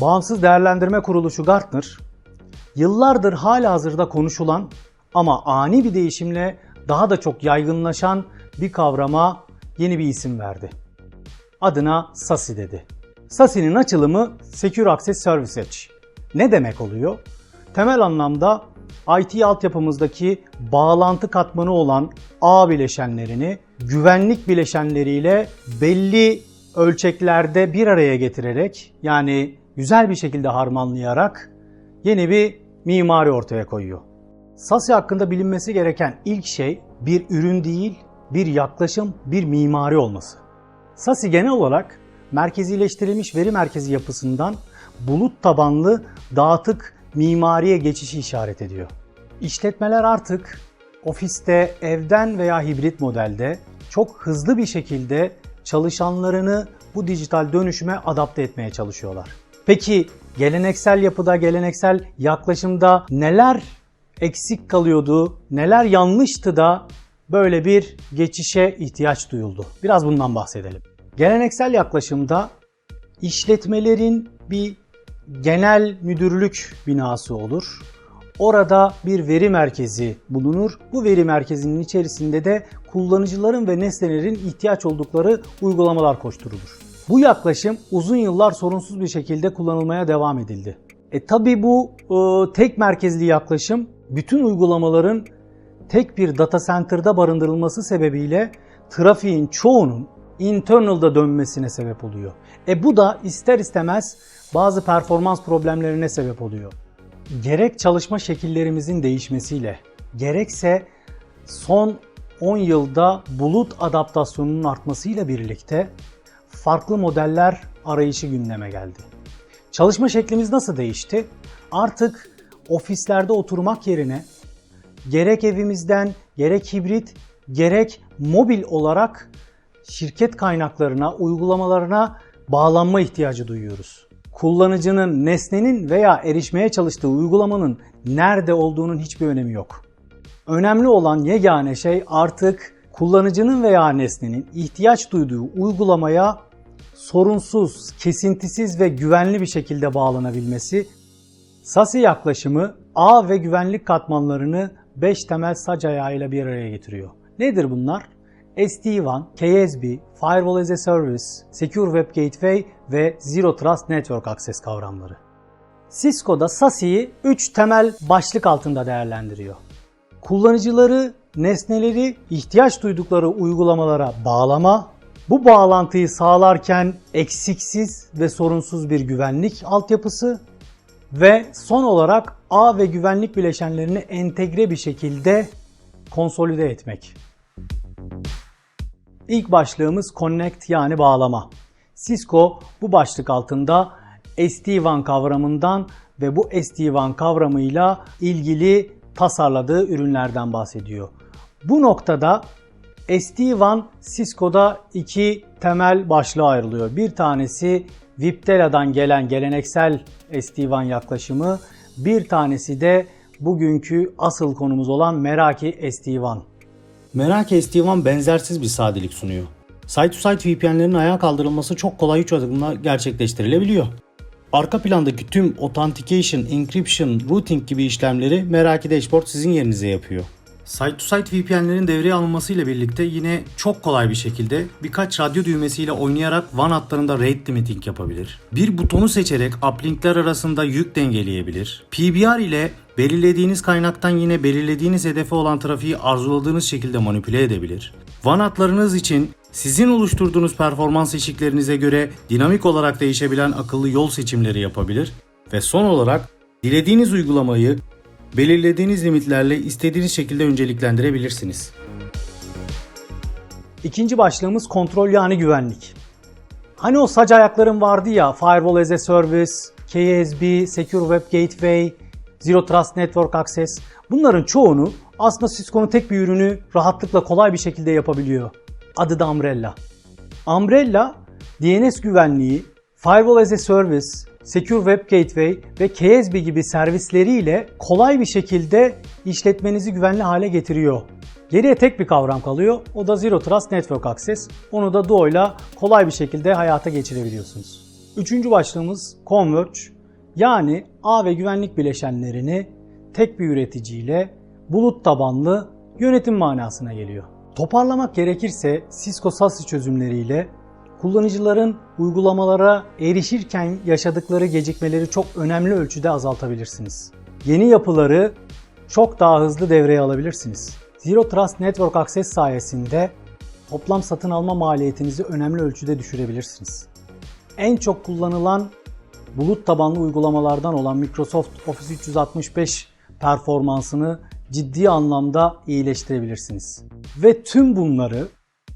Bağımsız değerlendirme kuruluşu Gartner, yıllardır halihazırda konuşulan ama ani bir değişimle daha da çok yaygınlaşan bir kavrama yeni bir isim verdi. Adına SASI dedi. SASI'nin açılımı Secure Access Service Edge. Ne demek oluyor? Temel anlamda IT altyapımızdaki bağlantı katmanı olan ağ bileşenlerini güvenlik bileşenleriyle belli ölçeklerde bir araya getirerek yani güzel bir şekilde harmanlayarak yeni bir mimari ortaya koyuyor. SASI hakkında bilinmesi gereken ilk şey bir ürün değil, bir yaklaşım, bir mimari olması. SASI genel olarak merkezileştirilmiş veri merkezi yapısından bulut tabanlı dağıtık mimariye geçişi işaret ediyor. İşletmeler artık ofiste, evden veya hibrit modelde çok hızlı bir şekilde çalışanlarını bu dijital dönüşüme adapte etmeye çalışıyorlar. Peki geleneksel yapıda, geleneksel yaklaşımda neler eksik kalıyordu, neler yanlıştı da böyle bir geçişe ihtiyaç duyuldu? Biraz bundan bahsedelim. Geleneksel yaklaşımda işletmelerin bir genel müdürlük binası olur. Orada bir veri merkezi bulunur. Bu veri merkezinin içerisinde de kullanıcıların ve nesnelerin ihtiyaç oldukları uygulamalar koşturulur. Bu yaklaşım uzun yıllar sorunsuz bir şekilde kullanılmaya devam edildi. E tabi bu e, tek merkezli yaklaşım bütün uygulamaların tek bir data center'da barındırılması sebebiyle trafiğin çoğunun internal'da dönmesine sebep oluyor. E bu da ister istemez bazı performans problemlerine sebep oluyor. Gerek çalışma şekillerimizin değişmesiyle, gerekse son 10 yılda bulut adaptasyonunun artmasıyla birlikte farklı modeller arayışı gündeme geldi. Çalışma şeklimiz nasıl değişti? Artık ofislerde oturmak yerine gerek evimizden, gerek hibrit, gerek mobil olarak şirket kaynaklarına, uygulamalarına bağlanma ihtiyacı duyuyoruz. Kullanıcının, nesnenin veya erişmeye çalıştığı uygulamanın nerede olduğunun hiçbir önemi yok. Önemli olan yegane şey artık kullanıcının veya nesnenin ihtiyaç duyduğu uygulamaya sorunsuz, kesintisiz ve güvenli bir şekilde bağlanabilmesi. SASI yaklaşımı ağ ve güvenlik katmanlarını 5 temel sac ayağıyla bir araya getiriyor. Nedir bunlar? SD-WAN, KSB, Firewall as a Service, Secure Web Gateway ve Zero Trust Network Access kavramları. Cisco'da SASI'yi 3 temel başlık altında değerlendiriyor. Kullanıcıları, nesneleri ihtiyaç duydukları uygulamalara bağlama, bu bağlantıyı sağlarken eksiksiz ve sorunsuz bir güvenlik altyapısı ve son olarak ağ ve güvenlik bileşenlerini entegre bir şekilde konsolide etmek. İlk başlığımız Connect yani bağlama. Cisco bu başlık altında SD-WAN kavramından ve bu SD-WAN kavramıyla ilgili tasarladığı ürünlerden bahsediyor. Bu noktada SD-WAN Cisco'da iki temel başlığa ayrılıyor. Bir tanesi Viptela'dan gelen geleneksel SD-WAN yaklaşımı, bir tanesi de bugünkü asıl konumuz olan Meraki SD-WAN. Meraki SD-WAN benzersiz bir sadelik sunuyor. Site-to-site VPN'lerin ayağa kaldırılması çok kolay 3 adımla gerçekleştirilebiliyor. Arka plandaki tüm authentication, encryption, routing gibi işlemleri Meraki Dashboard sizin yerinize yapıyor. Site-to-site VPN'lerin devreye alınmasıyla birlikte yine çok kolay bir şekilde birkaç radyo düğmesiyle oynayarak WAN hatlarında rate limiting yapabilir. Bir butonu seçerek uplinkler arasında yük dengeleyebilir. PBR ile belirlediğiniz kaynaktan yine belirlediğiniz hedefe olan trafiği arzuladığınız şekilde manipüle edebilir. WAN hatlarınız için sizin oluşturduğunuz performans eşiklerinize göre dinamik olarak değişebilen akıllı yol seçimleri yapabilir ve son olarak dilediğiniz uygulamayı belirlediğiniz limitlerle istediğiniz şekilde önceliklendirebilirsiniz. İkinci başlığımız kontrol yani güvenlik. Hani o sac ayakların vardı ya Firewall as a Service, KSB, Secure Web Gateway, Zero Trust Network Access bunların çoğunu aslında Cisco'nun tek bir ürünü rahatlıkla kolay bir şekilde yapabiliyor. Adı da Umbrella. Umbrella DNS güvenliği, Firewall as a Service, Secure Web Gateway ve KSB gibi servisleriyle kolay bir şekilde işletmenizi güvenli hale getiriyor. Geriye tek bir kavram kalıyor. O da Zero Trust Network Access. Onu da Duo ile kolay bir şekilde hayata geçirebiliyorsunuz. Üçüncü başlığımız Converge. Yani ağ ve güvenlik bileşenlerini tek bir üreticiyle bulut tabanlı yönetim manasına geliyor. Toparlamak gerekirse Cisco SASE çözümleriyle kullanıcıların uygulamalara erişirken yaşadıkları gecikmeleri çok önemli ölçüde azaltabilirsiniz. Yeni yapıları çok daha hızlı devreye alabilirsiniz. Zero Trust Network Access sayesinde toplam satın alma maliyetinizi önemli ölçüde düşürebilirsiniz. En çok kullanılan bulut tabanlı uygulamalardan olan Microsoft Office 365 performansını ciddi anlamda iyileştirebilirsiniz. Ve tüm bunları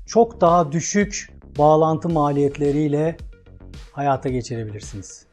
çok daha düşük bağlantı maliyetleriyle hayata geçirebilirsiniz.